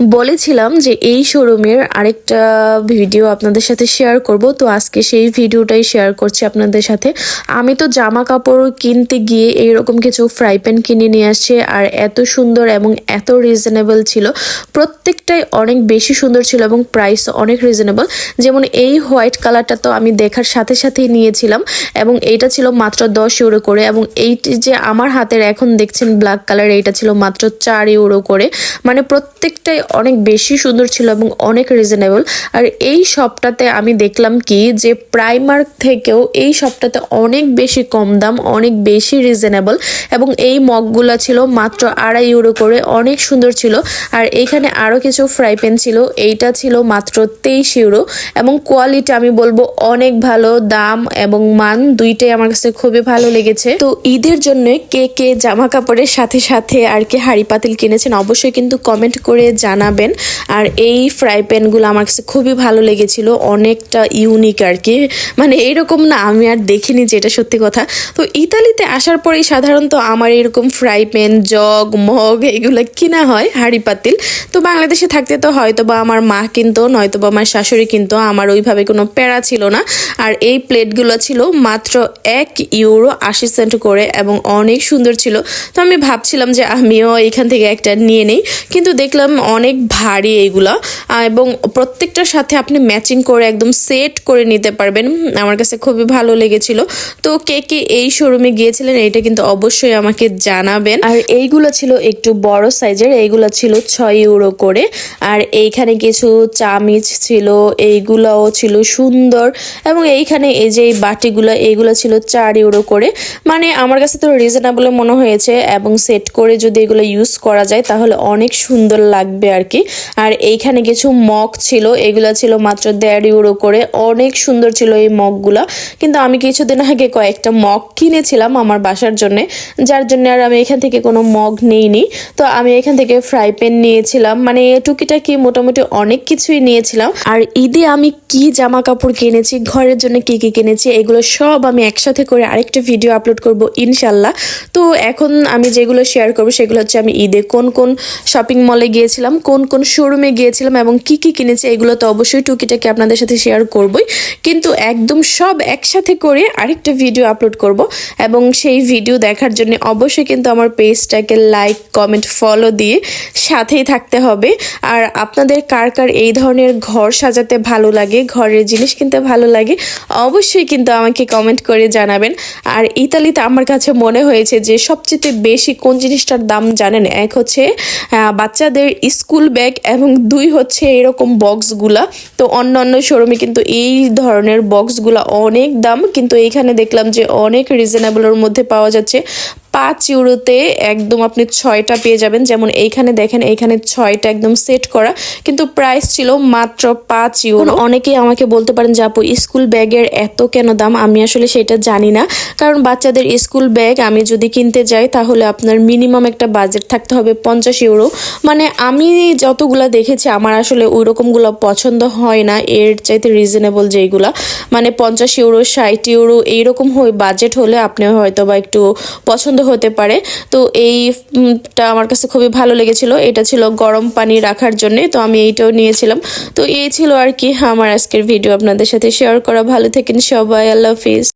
বলেছিলাম যে এই শোরুমের আরেকটা ভিডিও আপনাদের সাথে শেয়ার করব। তো আজকে সেই ভিডিওটাই শেয়ার করছি আপনাদের সাথে। আমি তো জামা কাপড় কিনতে গিয়ে এইরকম কিছু ফ্রাই প্যান কিনে নিয়ে আসছে আর এত সুন্দর এবং এত রিজনেবল ছিল। প্রত্যেকটাই অনেক বেশি সুন্দর ছিল এবং প্রাইস অনেক রিজনেবল যেমন এই হোয়াইট কালারটা তো আমি দেখার সাথে সাথেই নিয়েছিলাম এবং এইটা ছিল মাত্র দশ ইউরো করে এবং এইটি যে আমার হাতের এখন দেখছেন ব্ল্যাক কালার এইটা ছিল মাত্র চার ইউরো করে। মানে প্রত্যেকটাই অনেক বেশি সুন্দর ছিল এবং অনেক রিজনেবল আর এই শপটাতে আমি দেখলাম কি যে প্রাইমার্ক থেকেও এই শপটাতে অনেক বেশি কম দাম, অনেক বেশি রিজনেবল এবং এই মগগুলো ছিল মাত্র আড়াই ইউরো করে, অনেক সুন্দর ছিল। আর এইখানে আরও কিছু ফ্রাই প্যান ছিল, এইটা ছিল মাত্র তেইশ ইউরো এবং কোয়ালিটি আমি বলব অনেক ভালো, দাম এবং মান দুইটাই আমার কাছে খুবই ভালো লেগেছে। তো ঈদের জন্য কে কে জামা কাপড়ের সাথে সাথে আর কি হাড়ি পাতিল কিনেছেন অবশ্যই কিন্তু কমেন্ট করে জানাবেন আর এই ফ্রাই প্যানগুলো আমার কাছে খুবই ভালো লেগেছিল, অনেকটা ইউনিক আর কি। মানে এরকম না, আমি আর দেখিনি যে এটা সত্যি কথা। তো ইতালিতে আসার পরেই সাধারণত আমার এরকম ফ্রাই প্যান জগ মগ এগুলো কিনা হয়, হাড়ি পাতিল। তো বাংলাদেশে থাকতে তো হয়তো বা আমার মা কিনতো নয়তো বা আমার শাশুড়ি কিনতো, আমার ওইভাবে কোনো প্যারা ছিল না। আর এই প্লেটগুলো ছিল মাত্র এক ইউরো আশি সেন্ট করে এবং অনেক সুন্দর ছিল। তো আমি ভাবছিলাম যে আমিও এখান থেকে একটা নিয়ে নেই। কিন্তু দেখলাম অনেক ভারী এইগুলা এবং প্রত্যেকটার সাথে আপনি ম্যাচিং করে একদম সেট করে নিতে পারবেন। আমার কাছে খুবই ভালো লেগেছিল। তো কে কে এই শোরুমে গিয়েছিলেন এটা কিন্তু অবশ্যই আমাকে জানাবেন। আর এইগুলো ছিল একটু বড় সাইজের এইগুলো ছিল ছয় ইউরো করে। আর এইখানে কিছু চামিচ ছিল, এইগুলোও ছিল সুন্দর। এবং এইখানে এই যে এই বাটিগুলো এইগুলো ছিল চার ইউরো করে। মানে আমার কাছে তো রিজনেবল মনে হয়েছে। এবং সেট করে যদি এগুলো ইউজ করা যায়, তাহলে অনেক সুন্দর লাগবে আর কি আর এইখানে কিছু মগ ছিল, এগুলো ছিল মাত্র দেড় ইউরো করে। অনেক সুন্দর ছিল এই মগগুলা। কিন্তু আমি কিছুদিন আগে কয়েকটা মগ কিনেছিলাম আমার বাসার জন্য, যার জন্য আর আমি এখান থেকে কোনো মগ নেইনি। তো আমি এখান থেকে ফ্রাই প্যান নিয়েছিলাম। মানে টুকিটাকি মোটামুটি অনেক কিছুই নিয়েছিলাম। আর ঈদে আমি কি জামা কাপড় কিনেছি, ঘরের জন্য কি কি কিনেছি, এগুলো সব আমি একসাথে করে আরেকটা ভিডিও আপলোড করব ইনশাল্লাহ তো এখন আমি যেগুলো শেয়ার করব, সেগুলো হচ্ছে আমি ঈদে কোন কোন শপিং মলে গিয়েছিলাম কোন কোন শোরুমে গিয়েছিলাম এবং কি কি কিনেছি, এগুলো তো অবশ্যই টুকিটাকি আপনাদের সাথে শেয়ার করবই। কিন্তু একদম সব একসাথে করে আরেকটা ভিডিও আপলোড করব এবং সেই ভিডিও দেখার জন্য অবশ্যই কিন্তু আমার পেজটাকে লাইক কমেন্ট ফলো দিয়ে সাথেই থাকতে হবে। আর আপনাদের কার কার এই ধরনের ঘর সাজাতে ভালো লাগে, ঘরের জিনিস কিনতে ভালো লাগে, অবশ্যই কিন্তু আমাকে কমেন্ট করে জানাবেন। আর ইতালিতে আমার কাছে মনে হয়েছে যে সবচেয়ে বেশি কোন জিনিসটার দাম জানেন? এক হচ্ছে বাচ্চাদের স্কুল ব্যাগ এবং দুই হচ্ছে এরকম বক্সগুলা। তো অন্য অন্য শোরুমে কিন্তু এই ধরনের বক্সগুলা অনেক দাম, কিন্তু এইখানে দেখলাম যে অনেক রিজনেবলের মধ্যে পাওয়া যাচ্ছে। পাঁচ ইউরোতে একদম আপনি ছয়টা পেয়ে যাবেন। যেমন এইখানে দেখেন, এইখানে ছয়টা একদম সেট করা। কিন্তু প্রাইস ছিল মাত্র পাঁচ ইউরো। অনেকেই আমাকে বলতে পারেন যে, আপু, স্কুল ব্যাগের এত কেন দাম? আমি আসলে সেটা জানি না। কারণ বাচ্চাদের স্কুল ব্যাগ আমি যদি কিনতে যাই, তাহলে আপনার মিনিমাম একটা বাজেট থাকতে হবে পঞ্চাশ ইউরো। মানে আমি যতগুলা দেখেছি, আমার আসলে ওই রকমগুলো পছন্দ হয় না। এর চাইতে রিজনেবল যেইগুলা মানে পঞ্চাশ ইউরো, ষাট ইউরো, এইরকম হয়ে বাজেট হলে আপনি হয়তো বা একটু পছন্দ হতে পারে। তো এইটা আমার কাছে খুবই ভালো লেগেছিল। এটা ছিল গরম পানি রাখার জন্যে, তো আমি এইটাও নিয়েছিলাম। তো এই ছিল আর কি আমার আজকের ভিডিও। আপনাদের সাথে শেয়ার করা। ভালো থাকেন সবাই। আল্লাহ হাফিজ।